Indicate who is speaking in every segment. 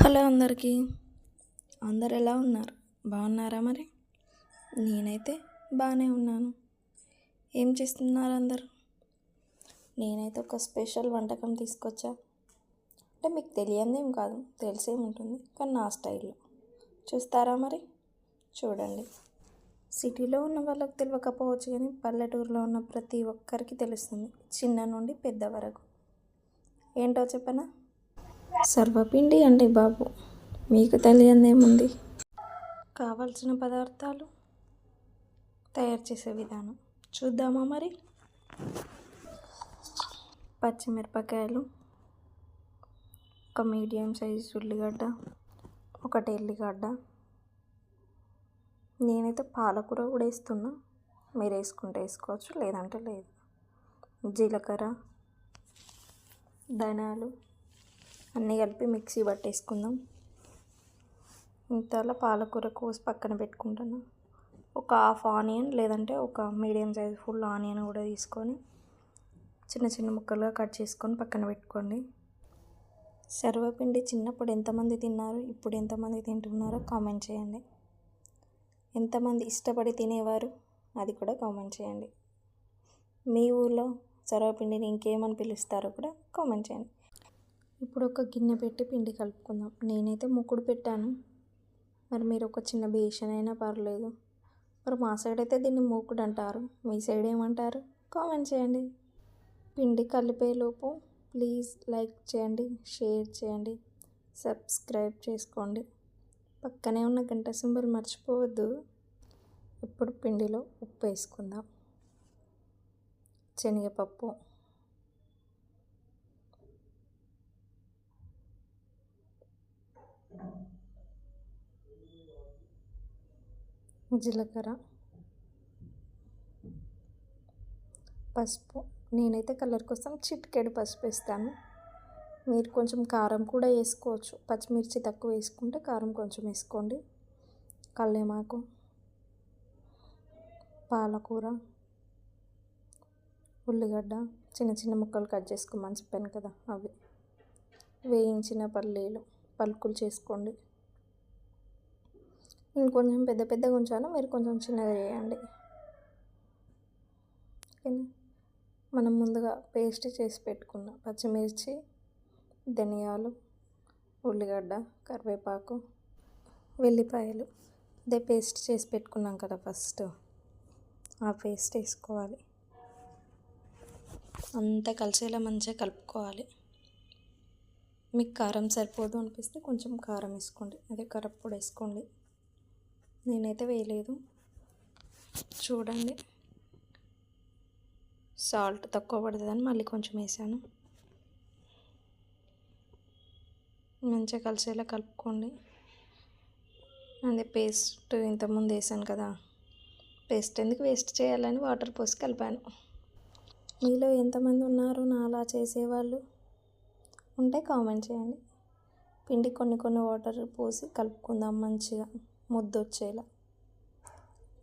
Speaker 1: Hello అందరికీ. అందరు ఎలా ఉన్నారు? బాగున్నారా మరి? నేనైతే బాగానే ఉన్నాను. ఏం చేస్తున్నారు అందరు? నేనైతే ఒక స్పెషల్ వంటకం తీసుకొచ్చా. అంటే మీకు తెలియందేం కాదు తెలిసే ఉంటుంది కానీ నా స్టైల్లో. చూస్తారా మరి? చూడండి. సిటీలో ఉన్న వాళ్ళకి తెలియకపోవచ్చు కానీ పల్లెటూరులో ఉన్న ప్రతి ఒక్కరికి తెలుస్తుంది చిన్న నుండి పెద్ద వరకు. ఏంటో చెప్పనా? సర్వపిండి అండి బాబు. మీకు తెలియందేముంది? కావలసిన పదార్థాలు తయారు చేసే విధానం. చూద్దామా మరి? పచ్చిమిరపకాయలు ఒక మీడియం సైజ్ ఉల్లిగడ్డ ఒకటి ఎల్లిగడ్డ. నేనైతే పాలకూర కూడా వేస్తున్నా. మీరు వేసుకుంటే వేసుకోవచ్చు లేదంటే లేదు. జీలకర్ర ధనాలు అన్నీ కలిపి మిక్సీ పట్టేసుకుందాం. ఇంతలా పాలకూర కోసి పక్కన పెట్టుకుంటాను. ఒక హాఫ్ ఆనియన్ లేదంటే ఒక మీడియం సైజ్ ఫుల్ ఆనియన్ కూడా తీసుకొని చిన్న చిన్న ముక్కలుగా కట్ చేసుకొని పక్కన పెట్టుకోండి. సర్వపిండి చిన్నప్పుడు ఎంతమంది తిన్నారు ఇప్పుడు ఎంతమంది తింటున్నారో కామెంట్ చేయండి. ఎంతమంది ఇష్టపడి తినేవారు అది కూడా కామెంట్ చేయండి. మీ ఊళ్ళో సర్వపిండిని ఇంకేమని పిలుస్తారో కూడా కామెంట్ చేయండి. ఇప్పుడు ఒక గిన్నె పెట్టి పిండి కలుపుకుందాం. నేనైతే ముక్కుడు పెట్టాను. మరి మీరు ఒక చిన్న బేషన్ అయినా పర్లేదు. మరి మా సైడ్ అయితే దీన్ని మూకుడు అంటారు. మీ సైడ్ ఏమంటారు కామెంట్ చేయండి. పిండి కలిపేలోపు ప్లీజ్ లైక్ చేయండి షేర్ చేయండి సబ్స్క్రైబ్ చేసుకోండి. పక్కనే ఉన్న గంట సింబల్ మర్చిపోవద్దు. ఇప్పుడు పిండిలో ఉప్పు వేసుకుందాం. శనగపప్పు. జీలకర్ర పసుపు. నేనైతే కలర్ కోసం చిటికెడు పసుపు వేస్తాను. మీరు కొంచెం కారం కూడా వేసుకోవచ్చు. పచ్చిమిర్చి తక్కువ వేసుకుంటే కారం కొంచెం వేసుకోండి. కళ్ళేమాకు పాలకూర ఉల్లిగడ్డ. చిన్న చిన్న ముక్కలు కట్ చేసుకోమని చెప్పాను కదా అవి. వేయించిన పల్లీలు పలుకులు చేసుకోండి. ఇంకొంచెం పెద్ద పెద్దగా ఉంచాను మీరు కొంచెం చిన్నగా చేయండి. ఓకేనా? మనం ముందుగా పేస్ట్ చేసి పెట్టుకున్న. పచ్చిమిర్చి ధనియాలు ఉల్లిగడ్డ కరివేపాకు వెల్లిపాయలు. అదే పేస్ట్ చేసి పెట్టుకున్నాం కదా ఫస్ట్. ఆ పేస్ట్ వేసుకోవాలి. అంతా కలిసేలా మంచిగా కలుపుకోవాలి. మీకు కారం సరిపోదు అనిపిస్తే కొంచెం కారం వేసుకోండి. అదే కరప్పొడి వేసుకోండి. నేనైతే వేయలేదు. చూడండి. సాల్ట్ తక్కువ పడుతుందని మళ్ళీ కొంచెం వేసాను. మంచిగా కలిసేలా కలుపుకోండి. అదే పేస్ట్ ఇంతకుముందు వేసాను కదా. పేస్ట్ ఎందుకు వేస్ట్ చేయాలని వాటర్ పోసి కలిపాను. మీలో ఎంతమంది ఉన్నారు? నా అలా చేసేవాళ్ళు? ఉంటే కామెంట్ చేయండి. పిండి కొన్ని కొన్ని వాటర్ పోసి కలుపుకుందాం మంచిగా. ముద్దొచ్చేలా.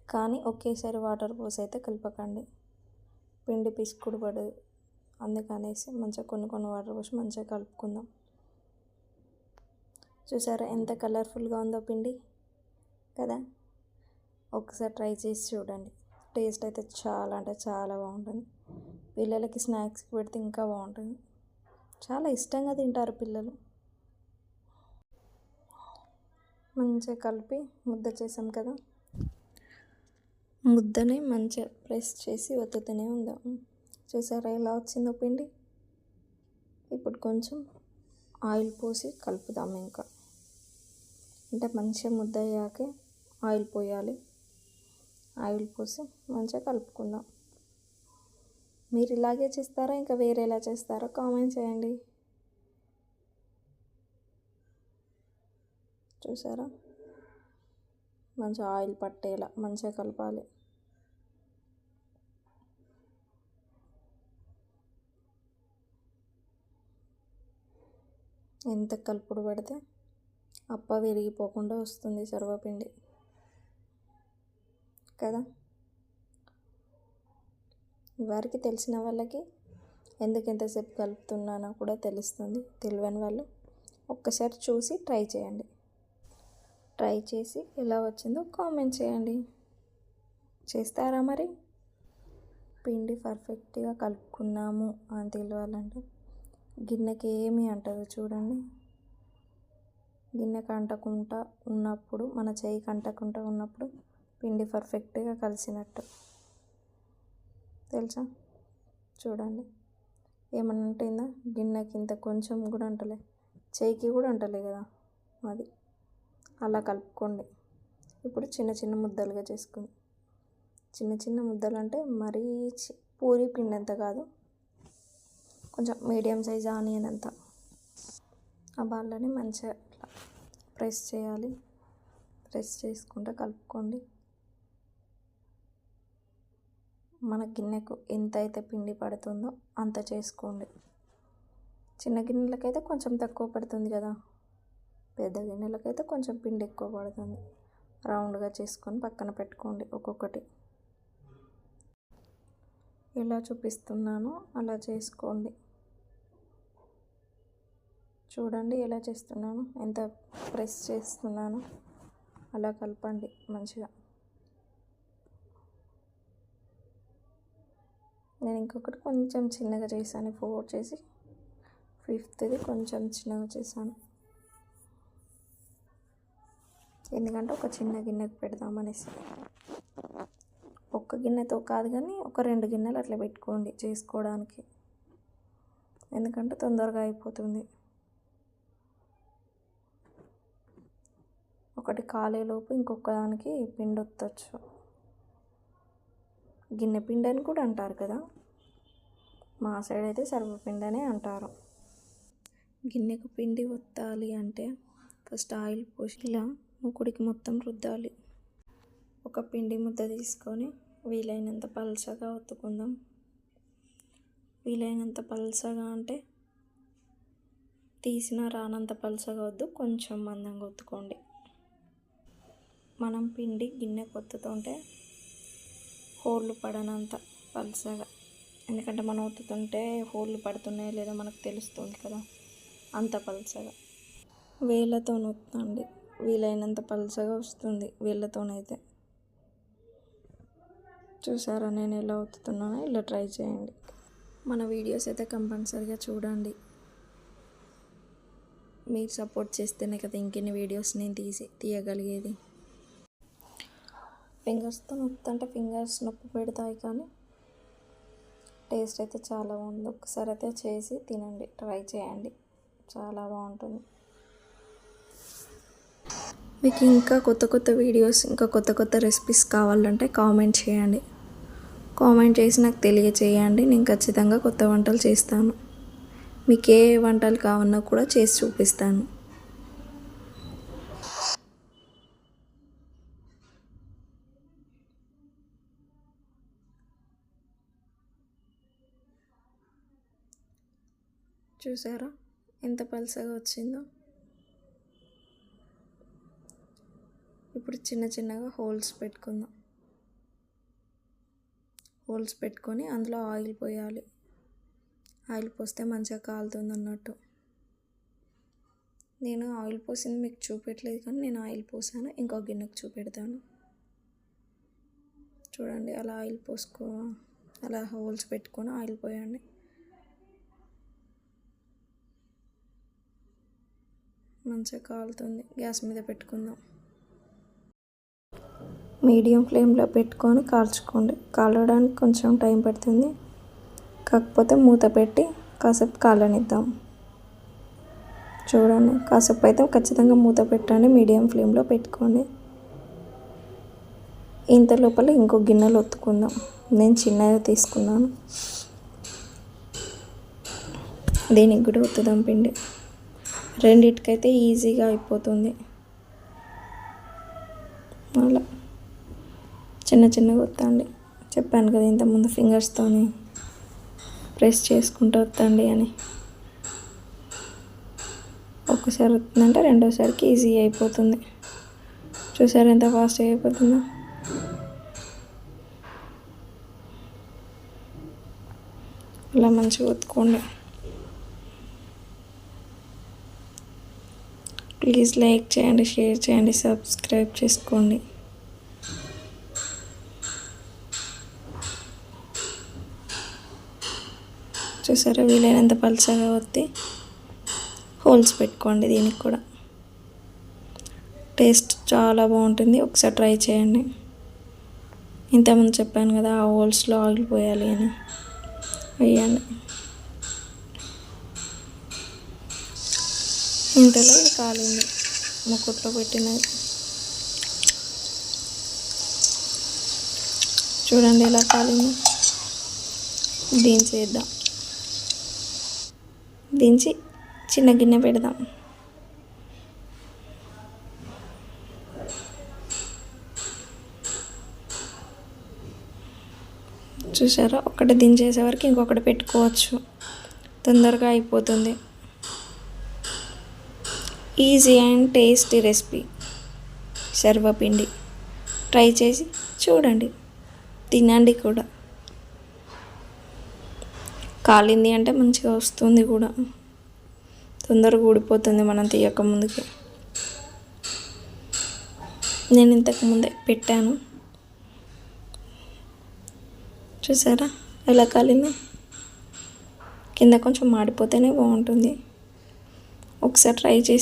Speaker 1: కానీ ఒకేసారి వాటర్ పోసి అయితే కలపకండి. పిండి పిసుకుడు పడదు. అందుకనేసి మంచిగా కొన్ని కొన్ని వాటర్ పోసి మంచిగా కలుపుకుందాం. చూసారా ఎంత కలర్ఫుల్గా ఉందో పిండి? కదా? ఒకసారి ట్రై చేసి చూడండి. టేస్ట్ అయితే చాలా అంటే చాలా బాగుంటుంది. పిల్లలకి స్నాక్స్కి పెడితే ఇంకా బాగుంటుంది. చాలా ఇష్టంగా తింటారు పిల్లలు. మంచిగా కలిపి ముద్ద చేసాం కదా. ముద్దని మంచిగా ప్రెస్ చేసి వత్తుతూనే ఉందాం. చూసారా ఎలా వచ్చిందో పిండి? ఇప్పుడు కొంచెం ఆయిల్ పోసి కలుపుదాం ఇంకా. అంటే మంచిగా ముద్ద అయ్యాకే ఆయిల్ పోయాలి. ఆయిల్ పోసి మంచిగా కలుపుకుందాం. మీరు ఇలాగే చేస్తారా? ఇంకా వేరేలా చేస్తారా? కామెంట్ చేయండి. చూసారా? మంచిగా ఆయిల్ పట్టేలా మంచిగా కలపాలి. ఎంత కలుపుడు పెడితే అప్ప విరిగిపోకుండా వస్తుంది సర్వపిండి కదా? వారికి తెలిసిన వాళ్ళకి ఎందుకు ఎంతసేపు కలుపుతున్నానో కూడా తెలుస్తుంది. తెలియని వాళ్ళు ఒక్కసారి చూసి ట్రై చేయండి. ట్రై చేసి ఎలా వచ్చిందో కామెంట్ చేయండి. చేస్తారా మరి? పిండి పర్ఫెక్ట్గా కలుపుకున్నాము అని తెలియాలంటే గిన్నెకి ఏమి అంటదు చూడండి. గిన్నెకి అంటకుండా ఉన్నప్పుడు మన చేయికి అంటకుండా ఉన్నప్పుడు పిండి పర్ఫెక్ట్గా కలిసినట్టు. తెలుసా? చూడండి. ఏమన్నా ఉంటుందా గిన్నెకి ఇంత కొంచెం కూడా అంటలే. చేయికి కూడా అంటలే కదా? అది. అలా కలుపుకోండి. ఇప్పుడు చిన్న చిన్న ముద్దలుగా చేసుకోండి చిన్న చిన్న ముద్దలు అంటే మరీ పూరి పిండి అంత కాదు. కొంచెం మీడియం సైజ్ ఆనియన్ అంత. ఆ బాలని మంచిగా ఇట్లా ప్రెస్ చేయాలి. ప్రెస్ చేసుకుంటూ కలుపుకోండి. మన గిన్నెకు ఎంత అయితే పిండి పడుతుందో అంత చేసుకోండి. చిన్న గిన్నెలకైతే కొంచెం తక్కువ పడుతుంది కదా. పెద్ద గిన్నెలకైతే కొంచెం పిండి ఎక్కువ పడుతుంది. రౌండ్గా చేసుకొని పక్కన పెట్టుకోండి ఒక్కొక్కటి. ఎలా చూపిస్తున్నానో. అలా చేసుకోండి. చూడండి ఎలా చేస్తున్నాను. ఎంత ప్రెస్ చేస్తున్నాను. అలా కలపండి మంచిగా. నేను ఇంకొకటి కొంచెం చిన్నగా చేశాను. ఫోర్ చేసి ఫిఫ్త్ది కొంచెం చిన్నగా చేశాను. ఎందుకంటే ఒక చిన్న గిన్నెకి పెడదామనేసి. ఒక్క గిన్నెతో కాదు కానీ ఒక రెండు గిన్నెలు అట్లా పెట్టుకోండి చేసుకోవడానికి. ఎందుకంటే తొందరగా అయిపోతుంది. ఒకటి కాలేలోపు ఇంకొక దానికి పిండి వత్తచ్చు గిన్నె పిండి అని కూడా అంటారు కదా. మా సైడ్ అయితే సర్వపిండి అనే అంటారు. గిన్నెకు పిండి వత్తాలి అంటే ఫస్ట్ ఆయిల్ పోసి ఇలా ముకుడికి మొత్తం రుద్దాలి. ఒక పిండి ముద్ద తీసుకొని వీలైనంత పలసగా ఒత్తుకుందాం. వీలైనంత పలసగా అంటే తీసిన రానంత పలసగా వద్దు కొంచెం మందంగా ఒత్తుకోండి. మనం పిండి గిన్నె కొత్తుతుంటే హోళ్ళు పడనంత పలసగా ఎందుకంటే మనం ఒత్తుతుంటే హోళ్ళు పడుతున్నాయి లేదా మనకు తెలుస్తుంది కదా అంత పలసగా వేలతో నొత్తండి వీలైనంత పల్చగా వస్తుంది వీళ్ళతోనైతే. చూసారా నేను ఎలా ఒత్తుతున్నానో? ఇలా ట్రై చేయండి. మన వీడియోస్ అయితే కంపల్సరీగా చూడండి. మీరు సపోర్ట్ చేస్తేనే కదా ఇంకెన్ని వీడియోస్ నేను తీసి తీయగలిగేది. ఫింగర్స్తో నొప్పుతుంటే ఫింగర్స్ నొప్పి పెడతాయి కానీ టేస్ట్ అయితే చాలా బాగుంది. ఒకసారి అయితే చేసి తినండి. ట్రై చేయండి. చాలా బాగుంటుంది. మీకు ఇంకా కొత్త కొత్త వీడియోస్ ఇంకా కొత్త కొత్త రెసిపీస్ కావాలంటే కామెంట్ చేయండి. కామెంట్ చేసి నాకు తెలియచేయండి. నేను ఖచ్చితంగా కొత్త వంటలు చేస్తాను. మీకు ఏ వంటలు కావన్నా కూడా చేసి చూపిస్తాను. చూసారా? ఎంత పలసగా వచ్చిందో? ఇప్పుడు చిన్న చిన్నగా హోల్స్ పెట్టుకుందాం. హోల్స్ పెట్టుకొని అందులో ఆయిల్ పోయాలి. ఆయిల్ పోస్తే మంచిగా కాలుతుంది అన్నట్టు. నేను ఆయిల్ పోసింది మీకు చూపెట్టలేదు కానీ నేను ఆయిల్ పోసాను. ఇంకో గిన్నెకు చూపెడతాను. చూడండి అలా ఆయిల్ పోసుకో అలా హోల్స్ పెట్టుకొని ఆయిల్ పోయండి. మంచిగా కాలుతుంది. గ్యాస్ మీద పెట్టుకుందాం. మీడియం ఫ్లేమ్లో పెట్టుకొని కాల్చుకోండి. కాలడానికి కొంచెం టైం పడుతుంది. కాకపోతే మూత పెట్టి కాసేపు కాలనిద్దాం. చూడండి కాసేపు అయితే ఖచ్చితంగా మూత పెట్టండి మీడియం ఫ్లేమ్లో పెట్టుకోండి. ఇంత లోపల ఇంకో గిన్నెలు ఒత్తుకుందాం. నేను చిన్నగా తీసుకున్నాను. దీనికి కూడా ఒత్తుదాం పిండి. రెండిటికైతే ఈజీగా అయిపోతుంది. అలా. చిన్న చిన్నగా వత్తండి చెప్పాను కదా ఇంతకుముందు ఫింగర్స్తోని ప్రెస్ చేసుకుంటూ వత్తండి అని. ఒక్కసారి వస్తుందంటే రెండోసారికి ఈజీ అయిపోతుంది. చూసారు ఎంత ఫాస్ట్ అయిపోతుందో? అలా మంచిగా ఒత్తుకోండి. ప్లీజ్ లైక్ చేయండి షేర్ చేయండి సబ్స్క్రైబ్ చేసుకోండి. చూసారా? వీలైనంత పలుచగా వత్తి హోల్స్ పెట్టుకోండి దీనికి కూడా. టేస్ట్ చాలా బాగుంటుంది. ఒకసారి ట్రై చేయండి. ఇంతకుముందు చెప్పాను కదా ఆ హోల్స్లో ఆయిల్ పోయాలి అని. వేయండి. ఇంతలో ఇది కాలింది. ముక్కుట్లో పెట్టినది. చూడండి ఎలా కాలింది. చేద్దాం. దించి చిన్న గిన్నె పెడదాం. చూసారా? ఒకటి దించేసే వరకు ఇంకొకటి పెట్టుకోవచ్చు. తొందరగా అయిపోతుంది. ఈజీ అండ్ టేస్టీ రెసిపీ సర్వపిండి ట్రై చేసి చూడండి. తినండి కూడా. కాలింది అంటే మంచిగా వస్తుంది కూడా. తొందరగా ఊడిపోతుంది మనం తీయక ముందుకి. నేను ఇంతకు ముందే పెట్టాను. చూసారా? ఎలా కాలింది? కింద కొంచెం మాడిపోతేనే బాగుంటుంది. ఒకసారి ట్రై చేసి